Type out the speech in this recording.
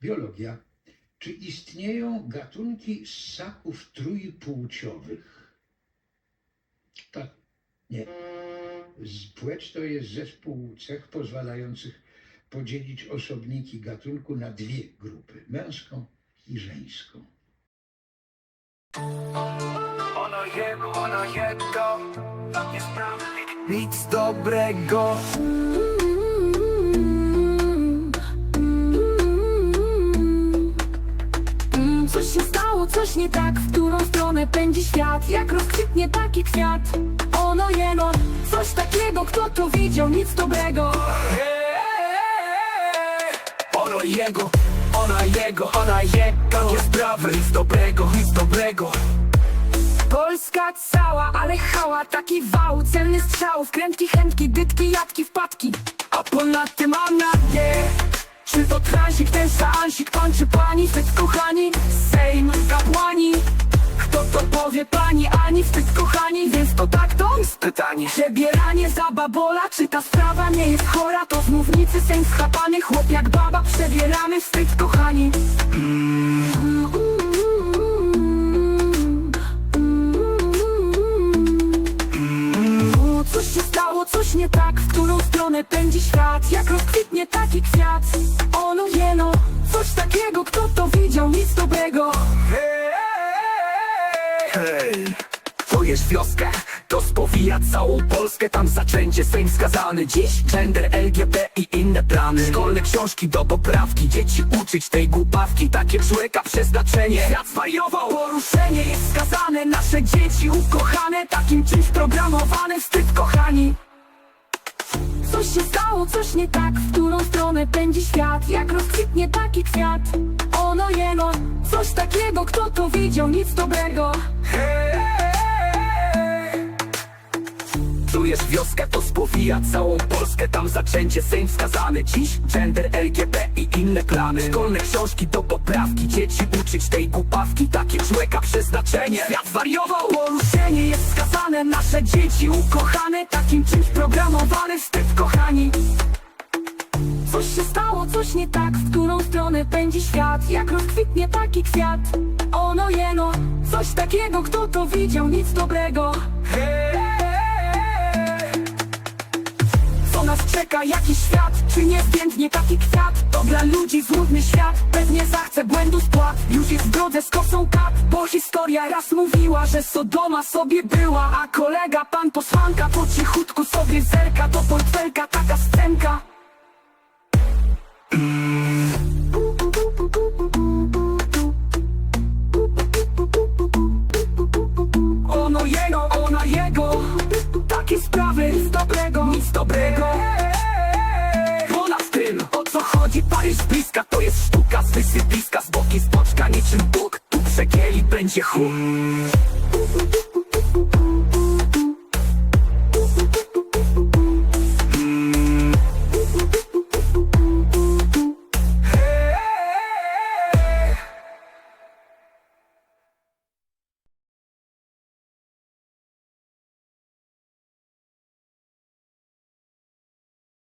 Biologia. Czy istnieją gatunki ssaków trójpłciowych? Tak. Nie. Z- Płeć to jest zespół cech pozwalających podzielić osobniki gatunku na dwie grupy, męską i żeńską. Ono jego, ono sprawi nic dobrego nie tak, w którą stronę pędzi świat. Jak rozkwitnie taki kwiat Ono jeno, coś takiego, kto to widział, nic dobrego. Ono jego, ona jego, ona jego. Nie sprawy nic dobrego, nic dobrego. Polska cała, ale hała, taki wał Celny strzał, wkrętki, chętki, dytki, jatki, wpadki. A ponad tym mam nadzieję Czy to transik, ten seansik, pan czy pani Wstyd kochani, powie pani, ani wstyd kochani Więc to tak to Pytanie. Przebieranie za babola, czy ta sprawa nie jest chora? To z mównicy seń schapany, chłop jak baba Przebieramy wstyd kochani. O, Coś się stało, coś nie tak, w którą stronę pędzi świat? Jak rozkwitnie taki kwiat, ono jeno czujesz wioskę? To spowija całą Polskę. Tam zaczęcie Sejm skazany Dziś gender, LGBT i inne plany. Szkolne książki do poprawki Dzieci uczyć tej głupawki. Takie człowieka przeznaczenie. Świat zwariował Poruszenie jest skazane, nasze dzieci ukochane Takim czymś programowane, wstyd kochani. Coś się stało, coś nie tak, w którą stronę pędzi świat? Jak rozkwitnie taki kwiat, ono jeno Coś takiego, kto to widział, nic dobrego Czujesz wioskę, to spowija całą Polskę. Tam zaczęcie Sejm skazany Dziś gender, LGBT i inne plany. Szkolne książki do poprawki. Dzieci uczyć tej głupawki. Takie człowieka przeznaczenie. Świat zwariował Poruszenie jest skazane, nasze dzieci ukochane. Takim czymś programowane, wstyd kochani. Coś się stało, coś nie tak, w którą stronę pędzi świat? Jak rozkwitnie taki kwiat, ono jeno. Coś takiego, kto to widział, nic dobrego. Co czeka, jaki świat? Czy nie zwiędnie taki kwiat? To dla ludzi złudny świat. Pewnie zachce błędu spłat. Już jest w drodze z kosą kat Bo historia raz mówiła, że Sodoma sobie była A kolega, pan posłanka Po cichutku sobie zerka. Do portfelka taka scenka. Ono Paryż bliska To jest sztuka z wysypiska Z boki z boczka niczym Bóg. Tu przegieli będzie chum